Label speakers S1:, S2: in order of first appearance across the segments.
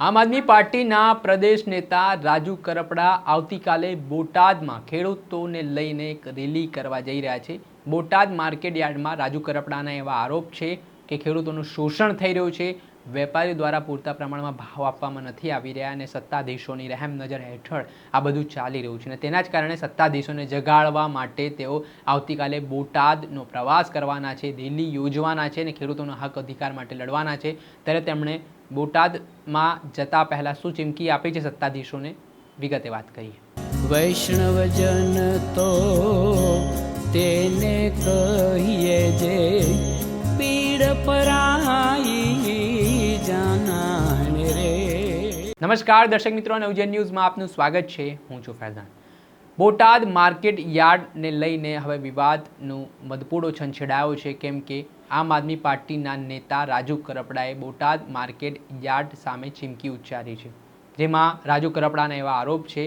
S1: આમ આદમી પાર્ટીના પ્રદેશ નેતા રાજુ કરપડા આવતીકાલે બોટાદમાં ખેડૂતોને લઈને એક રેલી કરવા જઈ રહ્યા છે. બોટાદ માર્કેટ યાર્ડમાં રાજુ કરપડાના એવા આરોપ છે કે ખેડૂતોનું શોષણ થઈ રહ્યું છે. વેપારીઓ દ્વારા પૂરતા પ્રમાણમાં ભાવ આપવામાં નથી આવી રહ્યા અને સત્તાધીશોની રહેમ નજર હેઠળ આ બધું ચાલી રહ્યું છે અને તેના જ કારણે સત્તાધીશોને જગાડવા માટે તેઓ આવતીકાલે બોટાદનો પ્રવાસ કરવાના છે રેલી યોજવાના છે અને ખેડૂતોના હક અધિકાર માટે લડવાના છે. ત્યારે તેમણે બોટાદમાં જતા પહેલાં શું ચીમકી આપી છે સત્તાધીશોને? વિગતે વાત કરીએ.
S2: વૈષ્ણવજન તો તેને કહીએ જે પીડ પરાઈ જાનાને રે.
S1: નમસ્કાર દર્શક મિત્રો અને ઉજ્જૈન ન્યૂઝમાં આપનું સ્વાગત છે. હું છું ફૈઝાન બોટાદ માર્કેટ યાર્ડને લઈને હવે વિવાદનું મધપૂડો છંછેડાયો છે કેમ કે આમ આદમી પાર્ટીના નેતા રાજુ કરપડાએ બોટાદ માર્કેટ યાર્ડ સામે ચીમકી ઉચ્ચારી છે, જેમાં રાજુ કરપડાના એવા આરોપ છે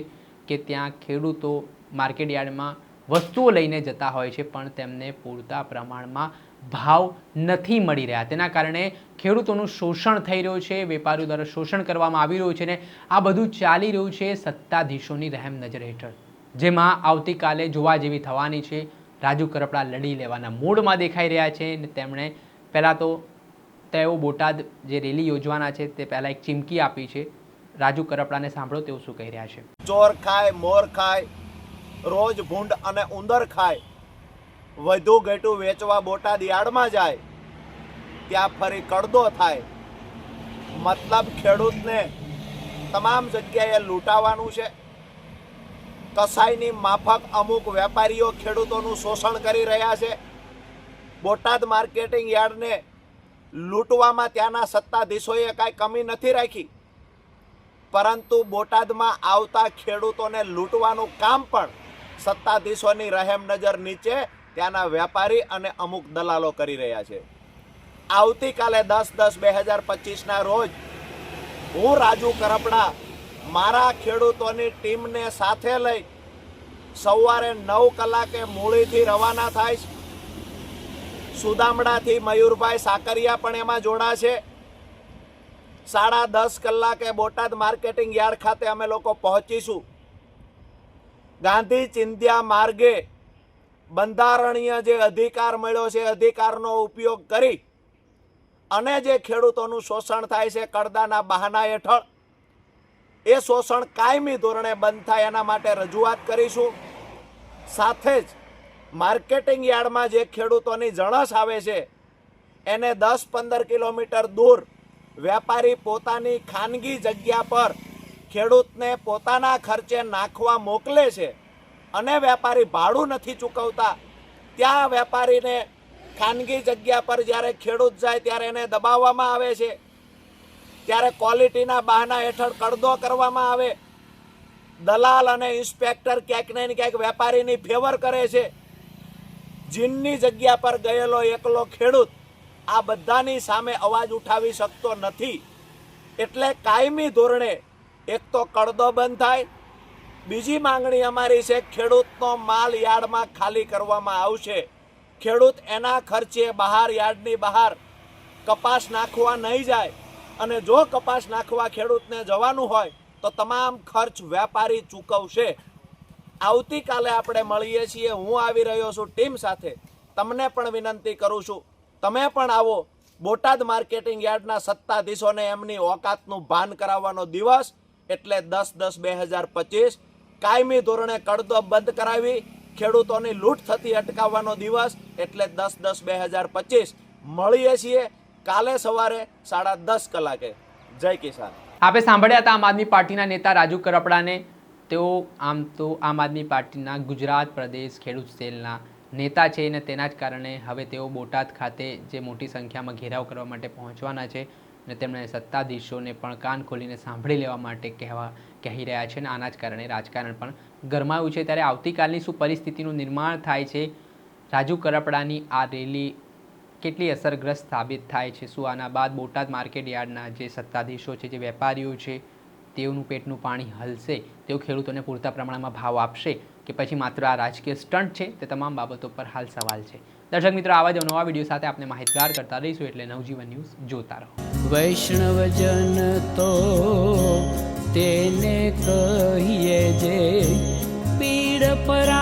S1: કે ત્યાં ખેડૂતો માર્કેટ યાર્ડમાં વસ્તુઓ લઈને જતા હોય છે, પણ તેમને પૂરતા પ્રમાણમાં ભાવ નથી મળી રહ્યા. તેના કારણે ખેડૂતોનું શોષણ થઈ રહ્યું છે, વેપારીઓ દ્વારા શોષણ કરવામાં આવી રહ્યું છે ને આ બધું ચાલી રહ્યું છે સત્તાધીશોની રહેમ નજર હેઠળ, જેમાં આવતીકાલે જોવા જેવી થવાની છે રાજુ કરપડા લડી લેવાના મૂડમાં દેખાઈ રહ્યા છે અને તેમણે પહેલાં તો તેઓ બોટાદ જે રેલી યોજવાના છે તે પહેલાં એક ચીમકી આપી છે. રાજુ કરપડાને સાંભળો તેઓ શું કહી રહ્યા છે.
S3: ચોર ખાય, મોર ખાય, રોજ ભૂંડ અને ઉંદર ખાય. વધુ ઘેટું વેચવા બોટાદ યાર્ડમાં જાય, ત્યાં ફરી કડદો થાય. મતલબ ખેડૂતને તમામ જગ્યાએ લૂંટાવાનું છે. કસાઈની માફક અમુક વેપારીઓ ખેડૂતોનું શોષણ કરી રહ્યા છે. બોટાદ માર્કેટિંગ યાર્ડને લૂંટવામાં ત્યાંના સત્તાધીશોએ કાંઈ કમી નથી રાખી. પરંતુ બોટાદમાં આવતા ખેડૂતોને લૂંટવાનું કામ પણ સત્તાધીશોની રહેમ નજર નીચે ત્યાંના વેપારી અને અમુક દલાલો કરી રહ્યા છે. આવતીકાલે દસ દસ બે હજાર પચીસના રોજ હું રાજુ કરપડા મારા ખેડૂતોની ટીમને સાથે લઈ સવારે નવ કલાકે મૂળીથી રવાના થાય સુદામડાથી મયુરભાઈ સાકરિયા પણ એમાં જોડાશે સાડા દસ કલાકે બોટાદ માર્કેટિંગ યાર્ડ ખાતે અમે લોકો પહોંચીશું. ગાંધી ચિંધ્યા માર્ગે બંધારણીય જે અધિકાર મળ્યો છે અધિકારનો ઉપયોગ કરી અને જે ખેડૂતોનું શોષણ થાય છે કડદાના બહાના હેઠળ એ શોષણ કાયમી ધોરણે બંધ થાય એના માટે રજૂઆત કરીશું. સાથે જ માર્કેટિંગ યાર્ડમાં જે ખેડૂતોની જણસ આવે છે, એને દસ પંદર કિલોમીટર દૂર વેપારી પોતાની ખાનગી જગ્યા પર ખેડૂતને પોતાના ખર્ચે નાખવા મોકલે છે અને વેપારી ભાડું નથી ચૂકવતા, ત્યાં વેપારીને ખાનગી જગ્યા પર જ્યારે ખેડૂત જાય ત્યારે એને દબાવવામાં આવે છે. ત્યારે ક્વોલિટીના બહાના હેઠળ કડદો કરવામાં આવે. દલાલ અને ઇન્સ્પેક્ટર ક્યાંક ને ક્યાંક વેપારીની ફેવર કરે છે. જીનની જગ્યા પર ગયેલો એકલો ખેડૂત આ બધાની સામે અવાજ ઉઠાવી શકતો નથી. એટલે કાયમી ધોરણે એક તો કડદો બંધ થાય. બીજી માંગણી અમારી છે ખેડૂતનો માલ યાર્ડમાં ખાલી કરવામાં આવશે. ખેડૂત એના ખર્ચે બહાર યાર્ડની બહાર કપાસ નાખવા નહીં જાય. અને જો કપાસ નાખવા ખેડૂતને જવાનું હોય, તો તમામ ખર્ચ વેપારી ચૂકવશે. આવતીકાલે આપણે મળીએ છીએ. હું આવી રહ્યો છું ટીમ સાથે. તમને પણ વિનંતી કરું છું. તમે પણ આવો. બોટાદ માર્કેટિંગ યાર્ડના સત્તાધીશોને એમની ઓકાતનું ભાન કરાવવાનો દિવસ એટલે દસ દસ બે હજાર પચીસ. કાયમી ધોરણે કડદો બંધ કરાવી, ખેડૂતોની લૂંટ થતી અટકાવવાનો દિવસ એટલે દસ દસ બે હજાર પચીસ. મળીએ છીએ. કાલે સવારે સાડા દસ કલાકે. જય કિસાન.
S1: આપે સાંભળ્યા હતા આમ આદમી પાર્ટીના નેતા રાજુ કરપડાને. તેઓ આમ તો આમ આદમી પાર્ટીના ગુજરાત પ્રદેશ ખેડૂત સેલના નેતા છે અને તેના જ કારણે હવે તેઓ બોટાદ ખાતે જે મોટી સંખ્યામાં ઘેરાવ કરવા માટે પહોંચવાના છે અને તેમણે સત્તાધીશોને પણ કાન ખોલીને સાંભળી લેવા માટે કહેવા કહી રહ્યા છે અને આના જ કારણે રાજકારણ પણ ગરમાયું છે. ત્યારે આવતીકાલની શું પરિસ્થિતિનું નિર્માણ થાય છે? રાજુ કરપડાની આ રેલી કેટલી અસરગ્રસ્ત સાબિત થાય છે? શું આના બાદ બોટાદ માર્કેટ જે સત્તાધીશો છે, જે વેપારીઓ છે, તેઓનું પેટનું પાણી હલશે? તેઓ ખેડૂતોને પૂરતા પ્રમાણમાં ભાવ આપશે કે પછી માત્ર આ રાજકીય સ્ટન્ટ છે? તે તમામ બાબતો પર હાલ સવાલ છે. દર્શક મિત્રો, આવા જ નવા વીડિયો સાથે આપણે માહિતગાર કરતા રહીશું એટલે નવજીવન ન્યૂઝ જોતા રહો.
S2: વૈષ્ણવજન તો તેને કહીએ જે, પીડ પરા